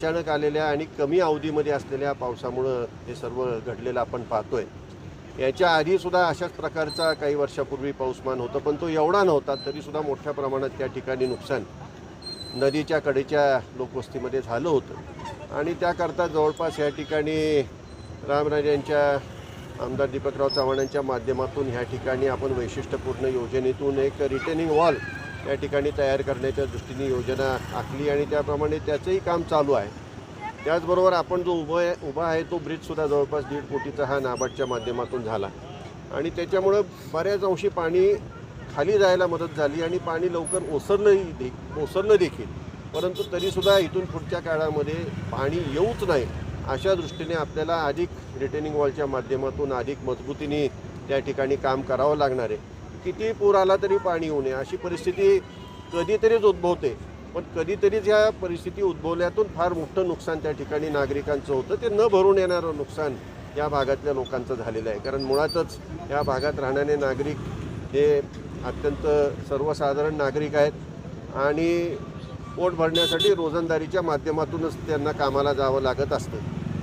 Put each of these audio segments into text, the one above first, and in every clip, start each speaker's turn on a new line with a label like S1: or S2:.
S1: अचानक आलेल्या आणि कमी अवधीमध्ये असलेल्या पावसामुळं हे सर्व घडलेलं आपण पाहतोय. याच्या आधीसुद्धा अशाच प्रकारचा काही वर्षापूर्वी पाऊसमान होतं पण तो एवढा नव्हता तरीसुद्धा मोठ्या प्रमाणात त्या ठिकाणी नुकसान नदीच्या कडेच्या लोकवस्तीमध्ये झालं होतं. आणि त्याकरता जवळपास या ठिकाणी रामराजांच्या आमदार दीपकराव चव्हाणांच्या माध्यमातून ह्या ठिकाणी आपण वैशिष्ट्यपूर्ण योजनेतून एक रिटेनिंग वॉल या ठिकाणी तयार करण्याच्या दृष्टीने योजना आखली आणि त्याप्रमाणे त्याचंही काम चालू आहे. त्याचबरोबर आपण जो उभं आहे उभा आहे तो ब्रिजसुद्धा जवळपास दीड कोटीचा हा नाबार्डच्या माध्यमातून झाला. आणि त्याच्यामुळं बऱ्याच अंशी पाणी खाली जायला मदत झाली आणि पाणी लवकर ओसरलंही दे ओसरलं देखील. परंतु तरीसुद्धा इथून पुढच्या काळामध्ये पाणी येऊच नाही अशा दृष्टीने आपल्याला अधिक रिटेनिंग वॉलच्या माध्यमातून अधिक मजबूतीने त्या ठिकाणी काम करावं लागणार आहे. किती पूर आला तरी पाणी येऊ नये अशी परिस्थिती कधीतरीच उद्भवते. पण कधीतरीच ह्या परिस्थिती उद्भवल्यातून फार मोठं नुकसान त्या ठिकाणी नागरिकांचं होतं. ते न भरून येणारं नुकसान या भागातल्या लोकांचं झालेलं आहे. कारण मुळातच या भागात राहणारे नागरिक हे अत्यंत सर्वसाधारण नागरिक आहेत आणि पोट भरण्यासाठी रोजंदारीच्या माध्यमातूनच त्यांना कामाला जावं लागत असतं.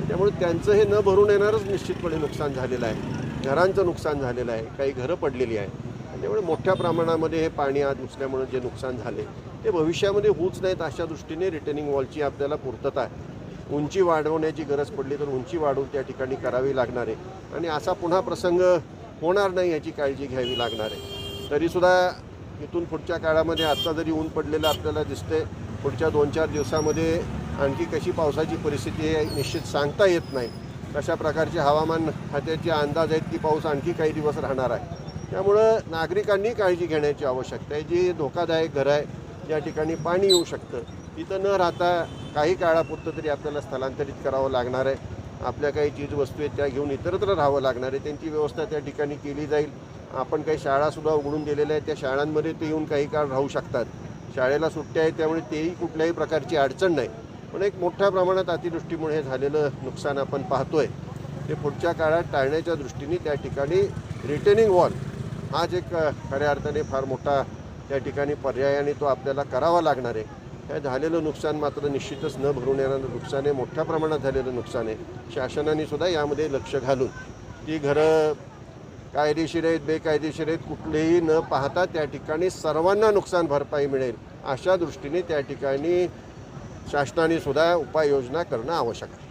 S1: त्यामुळे त्यांचं हे न भरून येणारच निश्चितपणे नुकसान झालेलं आहे. घरांचं नुकसान झालेलं आहे. काही घरं पडलेली आहे त्यामुळे मोठ्या प्रमाणामध्ये हे पाणी आज घुसल्यामुळे जे नुकसान झाले ते भविष्यामध्ये होऊच नाहीत अशा दृष्टीने रिटर्निंग वॉलची आपल्याला पूर्तता आहे. उंची वाढवण्याची गरज पडली तर उंची वाढवून त्या ठिकाणी करावी लागणार आहे. आणि असा पुन्हा प्रसंग होणार नाही याची काळजी घ्यावी लागणार आहे. तरीसुद्धा इथून पुढच्या काळामध्ये आत्ता जरी ऊन पडलेलं आपल्याला दिसते पुढच्या दोन चार दिवसामध्ये आणखी कशी पावसाची परिस्थिती आहे निश्चित सांगता येत नाही. कशा प्रकारचे हवामान खात्याचे अंदाज आहेत की पाऊस आणखी काही दिवस राहणार आहे. त्यामुळं नागरिकांनी काळजी घेण्याची आवश्यकता आहे. जी धोकादायक घरं आहे ज्या ठिकाणी पाणी येऊ शकतं तिथं न राहता काही काळापुरतं तरी आपल्याला स्थलांतरित करावं लागणार आहे. आपल्या काही चीजवस्तू आहेत त्या घेऊन इतरत्र राहावं लागणार आहे. त्यांची व्यवस्था त्या ठिकाणी केली जाईल. आपण काही शाळासुद्धा उघडून दिलेल्या आहेत. त्या शाळांमध्ये ते येऊन काही काळ राहू शकतात. शाळेला सुट्ट्या आहेत त्यामुळे तेही कुठल्याही प्रकारची अडचण नाही. पण एक मोठ्या प्रमाणात अतिवृष्टीमुळे हे झालेलं नुकसान आपण पाहतोय. ते पुढच्या काळात टाळण्याच्या दृष्टीने त्या ठिकाणी रिटेनिंग वॉल हाच एक खऱ्या अर्थाने फार मोठा त्या ठिकाणी पर्यायाने तो आपल्याला करावा लागणार आहे. हे झालेलं नुकसान मात्र निश्चितच न भरून येणारं नुकसान आहे. मोठ्या प्रमाणात झालेलं नुकसान आहे. शासनाने सुद्धा यामध्ये लक्ष घालून ती घरं कायदेशीर आहेत बेकायदेशीर आहेत कुठलेही न पाहता त्या ठिकाणी सर्वांना नुकसान भरपाई मिळेल अशा दृष्टीने त्या ठिकाणी शासनाने सुद्धा उपाययोजना करणं आवश्यक आहे.